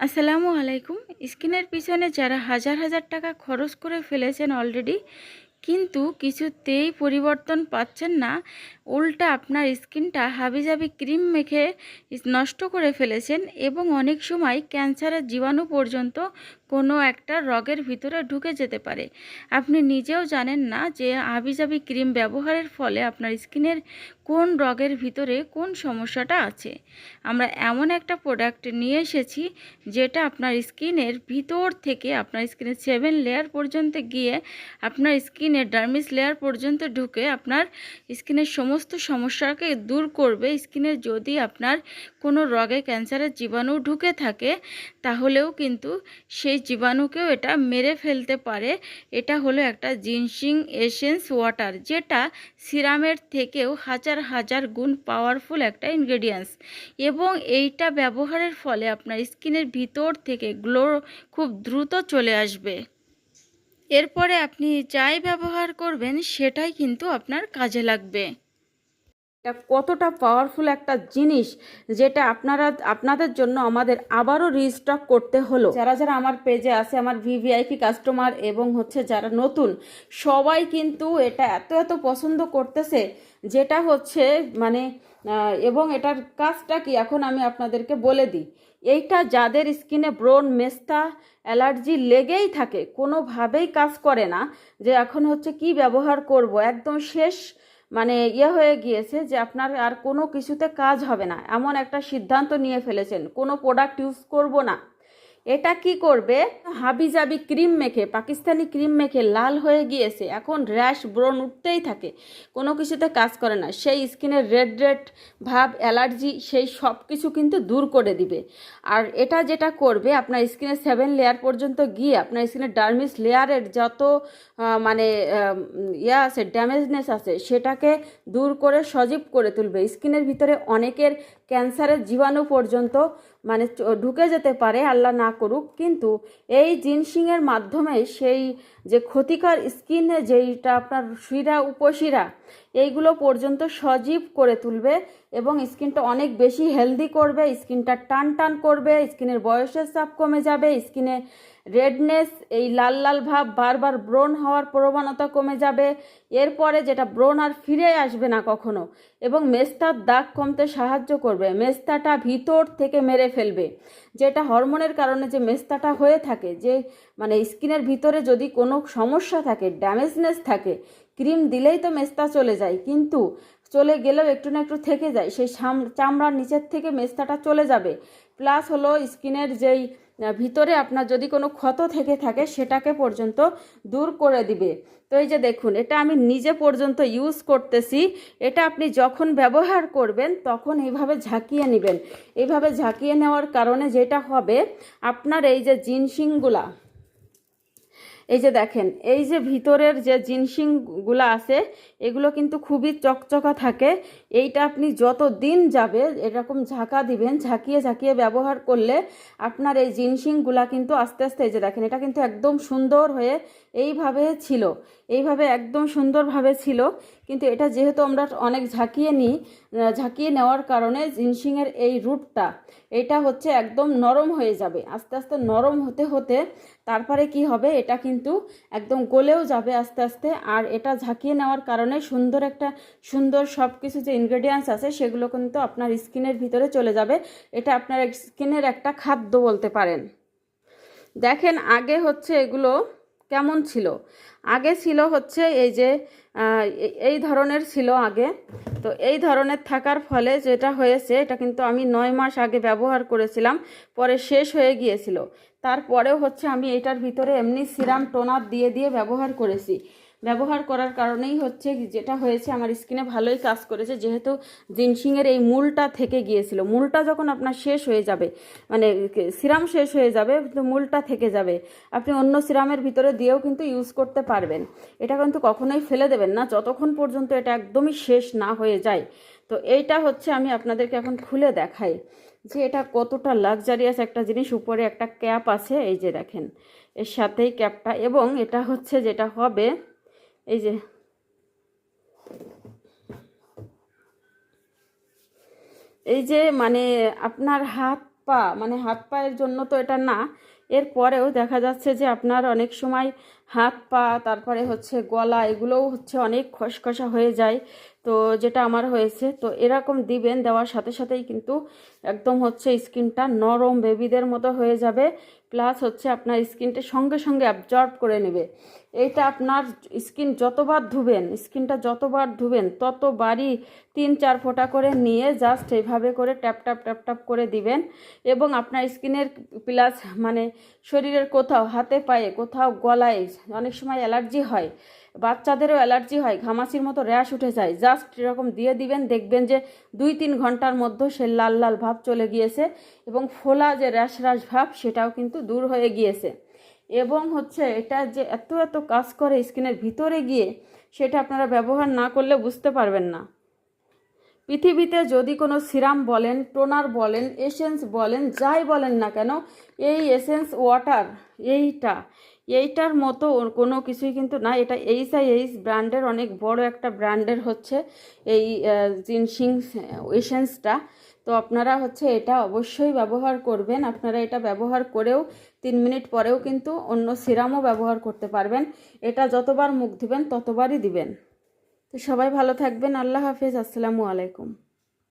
আসসালামু আলাইকুম। স্কিনের পিছনে যারা হাজার হাজার টাকা খরচ করে ফেলেছেন অলরেডি কিন্তু কিছুতেই পরিবর্তন পাচ্ছেন না উল্টা আপনার স্কিনটা হাবিজাবি ক্রিম মেখে নষ্ট করে ফেলেছেন এবং অনেক সময় ক্যান্সারের জীবাণু পর্যন্ত কোনো একটা রগের ভিতরে ঢুকে যেতে পারে। আপনি নিজেও জানেন না যে হাবিজাবি ক্রিম ব্যবহারের ফলে আপনার স্কিনের কোন রগের ভিতরে কোন সমস্যাটা আছে। আমরা এমন একটা প্রোডাক্ট নিয়ে এসেছি যেটা আপনার স্কিনের ভিতর থেকে আপনার স্কিনের সেভেন লেয়ার পর্যন্ত গিয়ে আপনার স্কিনের ডার্মিস লেয়ার পর্যন্ত ঢুকে আপনার স্কিনের সমস্ত সমস্যাকে দূর করবে স্কিনের যদি আপনার কোনো রগে ক্যান্সারের জীবাণু ঢুকে থাকে, তাহলেও কিন্তু সেই জীবাণুকেও এটা মেরে ফেলতে পারে। এটা হলো একটা জিনসিং এসেন্স ওয়াটার, যেটা সিরামের থেকেও হাজার হাজার গুণ পাওয়ারফুল একটা ইনগ্রেডিয়েন্টস এবং এইটা ব্যবহারের ফলে আপনার স্কিনের ভিতর থেকে গ্লো খুব দ্রুত চলে আসবে। এরপরে আপনি যাই ব্যবহার করবেন, সেটাই কিন্তু আপনার কাজে লাগবে। এটা কতটা পাওয়ারফুল একটা জিনিস যেটা আপনারা, আপনাদের জন্য আমাদের আবারও রিস্টক করতে হলো। যারা যারা আমার পেজে আছে, আমার ভিভিআইপি কাস্টমার এবং হচ্ছে যারা নতুন, সবাই কিন্তু এটা এত এত পছন্দ করতেছে যেটা হচ্ছে মানে এবং এটার কাজটা কি এখন আমি আপনাদেরকে বলে দিই। এইটা যাদের স্কিনে ব্রণ, মেস্তা, অ্যালার্জি লেগেই থাকে, কোনোভাবেই কাজ করে না যে এখন হচ্ছে কি ব্যবহার করব, একদম শেষ মানে ইয়ে হয়ে গিয়েছে যে আপনার আর কোনো কিছুতে কাজ হবে না। এমন একটা সিদ্ধান্ত নিয়ে ফেলেছেন। কোনো প্রোডাক্ট ইউজ করব না। এটা কি করবে? হাবিজাবি ক্রিম মেখে, পাকিস্তানি ক্রিম মেখে লাল হয়ে গিয়েছে। এখন র্যাশ ব্রণ উঠতেই থাকে। কোনো কিছুতে কাজ করে না। সেই স্কিনের রেড রেড ভাব, অ্যালার্জি, সেই সব কিছু কিন্তু দূর করে দিবে। আর এটা যেটা করবে, আপনার স্কিনের সেভেন লেয়ার পর্যন্ত গিয়ে আপনার স্কিনের ডার্মিস লেয়ারের যত মানে ইয়ে আছে, ড্যামেজনেস আছে, সেটাকে দূর করে সজীব করে তুলবে। স্কিনের ভিতরে অনেকের ক্যান্সারের জীবাণু পর্যন্ত মানে ঢুকে যেতে পারে, আল্লাহ না করুক। কিন্তু এই জিনসিংয়ের মাধ্যমে সেই যে ক্ষতিকর স্কিনে যেইটা আপনার শিরা, উপশিরা, এইগুলো পর্যন্ত সজীব করে তুলবে এবং স্কিনটা অনেক বেশি হেলদি করবে, স্কিনটা টান টান করবে, স্কিনের বয়সের চাপ কমে যাবে, স্কিনে রেডনেস এই লাল লাল ভাব বারবার ব্রণ হওয়ার প্রবণতা কমে যাবে। এরপরে যেটা ব্রণ আর ফিরে আসবে না কখনো এবং মেস্তার দাগ কমতে সাহায্য করবে, মেস্তাটা ভিতর থেকে মেরে ফেলবে। যেটা হরমোনের কারণে যে মেস্তাটা হয়ে থাকে, যে মানে স্কিনের ভিতরে যদি কোনো সমস্যা থাকে, ড্যামেজনেস থাকে, ক্রিম দিলেই তো মেস্তা চলে যায়, কিন্তু চলে গেলেও একটু না একটু থেকে যায়, সেই চামড়ার নিচের থেকে মেস্তাটা চলে যাবে। প্লাস হলো স্কিনের যেই ভিতরে আপনার যদি কোনো ক্ষত থেকে থাকে, সেটাকে পর্যন্ত দূর করে দিবে। তো এই যে দেখুন, এটা আমি নিজে পর্যন্ত ইউজ করতেছি। এটা আপনি যখন ব্যবহার করবেন, তখন এইভাবে ঝাঁকিয়ে নেবেন। এইভাবে ঝাঁকিয়ে নেওয়ার কারণে যেটা হবে, আপনার এই যে জিনসিংগুলা এই যে দেখেন, এই যে ভিতরের যে জিনসিংগুলো আছে, এগুলো কিন্তু খুবই চকচকা থাকে। এইটা আপনি যত দিন যাবে এরকম ঝাঁকা দিবেন, ঝাঁকিয়ে ঝাঁকিয়ে ব্যবহার করলে আপনার এই জিনসিংগুলা কিন্তু আস্তে আস্তে, এই যে দেখেন, এটা কিন্তু একদম সুন্দর হয়ে এইভাবে ছিল, এইভাবে একদম সুন্দরভাবে ছিল। কিন্তু এটা যেহেতু আমরা অনেক ঝাঁকিয়ে নিই ঝাঁকিয়ে নেওয়ার কারণে জিনসিংয়ের এই রুটটা, এটা হচ্ছে একদম নরম হয়ে যাবে। আস্তে আস্তে নরম হতে হতে তারপরে কি হবে, এটা কিন্তু একদম গলেও যাবে আস্তে আস্তে। আর এটা ঝাঁকিয়ে নেওয়ার কারণে সুন্দর একটা, সুন্দর সব কিছু যে ইনগ্রেডিয়েন্টস আছে, সেগুলো কিন্তু আপনার স্কিনের ভিতরে চলে যাবে। এটা আপনার স্কিনের একটা খাদ্য বলতে পারেন। দেখেন, আগে হচ্ছে এগুলো কেমন ছিল? আগে ছিল হচ্ছে এই যে এই- ধরনের ছিল আগে। তো এই ধরনের থাকার ফলে যেটা হয়েছে, এটা কিন্তু আমি নয় মাস আগে ব্যবহার করেছিলাম, পরে শেষ হয়ে গিয়েছিল। তারপরেও হচ্ছে আমি এটার ভিতরে এমনি সিরাম টোনার দিয়ে দিয়ে ব্যবহার করেছি। ব্যবহার করার কারণেই হচ্ছে যেটা হয়েছে, আমার স্কিনে ভালোই কাজ করেছে। যেহেতু জিনসিংয়ের এই মূলটা থেকে গিয়েছিল, মূলটা যখন আপনার শেষ হয়ে যাবে মানে সিরাম শেষ হয়ে যাবে তো মূলটা থেকে যাবে। আপনি অন্য সিরামের ভিতরে দিয়েও কিন্তু ইউজ করতে পারবেন। এটা কিন্তু কখনোই ফেলে দেবেন না, যতক্ষণ পর্যন্ত এটা একদমই শেষ না হয়ে যায়। তো এইটা হচ্ছে আমি আপনাদেরকে এখন খুলে দেখাই, যে এটা কতটা লাক্সারিয়াস একটা জিনিস। উপরে একটা ক্যাপ আছে, এই যে দেখেন, এর সাথেই ক্যাপটা এবং এটা হচ্ছে যেটা হবে এই যে। এই যে মানে আপনার হাত পা মানে হাত পায়ের জন্য তো এটা না, এরপরেও দেখা যাচ্ছে যে আপনার অনেক সময় হাত পা, তারপরে হচ্ছে গলা, এগুলোও হচ্ছে অনেক খসখসা হয়ে যায়। তো যেটা আমার হয়েছে, তো এরকম দিবেন, দেওয়ার সাথে সাথেই কিন্তু একদম হচ্ছে স্কিনটা নরম বেবিদের মতো হয়ে যাবে। প্লাস হচ্ছে আপনার স্কিনটা সঙ্গে সঙ্গে অ্যাবজর্ব করে নেবে। এইটা আপনার স্কিন যতবার ধুবেন, স্কিনটা যতবার ধুবেন, ততবারই তিন চার ফোঁটা করে নিয়ে জাস্ট এইভাবে করে ট্যাপ ট্যাপ ট্যাপ ট্যাপ করে দিবেন। এবং আপনার স্কিনের প্লাস মানে শরীরের কোথাও, হাতে পায়ে, কোথাও, গলায় অনেক সময় অ্যালার্জি হয়, বাচ্চাদেরও অ্যালার্জি হয়, ঘামাচির মতো র্যাশ উঠে যায়। জাস্ট এরকম দিয়ে দিবেন, দেখবেন যে দুই তিন ঘণ্টার মধ্যে সে লাল লাল ভাব চলে গিয়েছে এবং ফোলা যে র্যাশ র্যাশ ভাব, সেটাও কিন্তু দূর হয়ে গিয়েছে। এবং হচ্ছে এটা যে এত এত কাজ করে স্কিনের ভিতরে গিয়ে, সেটা আপনারা ব্যবহার না করলে বুঝতে পারবেন না। পৃথিবীতে যদি কোনো সিরাম বলেন, টোনার বলেন, এসেন্স বলেন, যাই বলেন না কেন, এই এসেন্স ওয়াটার, এইটা এইটার মতো কোনো কিছুই কিন্তু না। এটা এইচ আই এইচ ব্র্যান্ডের অনেক বড় একটা ব্র্যান্ডের হচ্ছে এই জিনসিং এসেন্সটা। তো আপনারা হচ্ছে এটা অবশ্যই ব্যবহার করবেন। আপনারা এটা ব্যবহার করেও তিন মিনিট পরেও কিন্তু অন্য সিরামও ব্যবহার করতে পারবেন। এটা যতবার মুখ দিবেন ততবারই দিবেন। তো সবাই ভালো থাকবেন। আল্লাহ হাফেজ। আসসালামু আলাইকুম।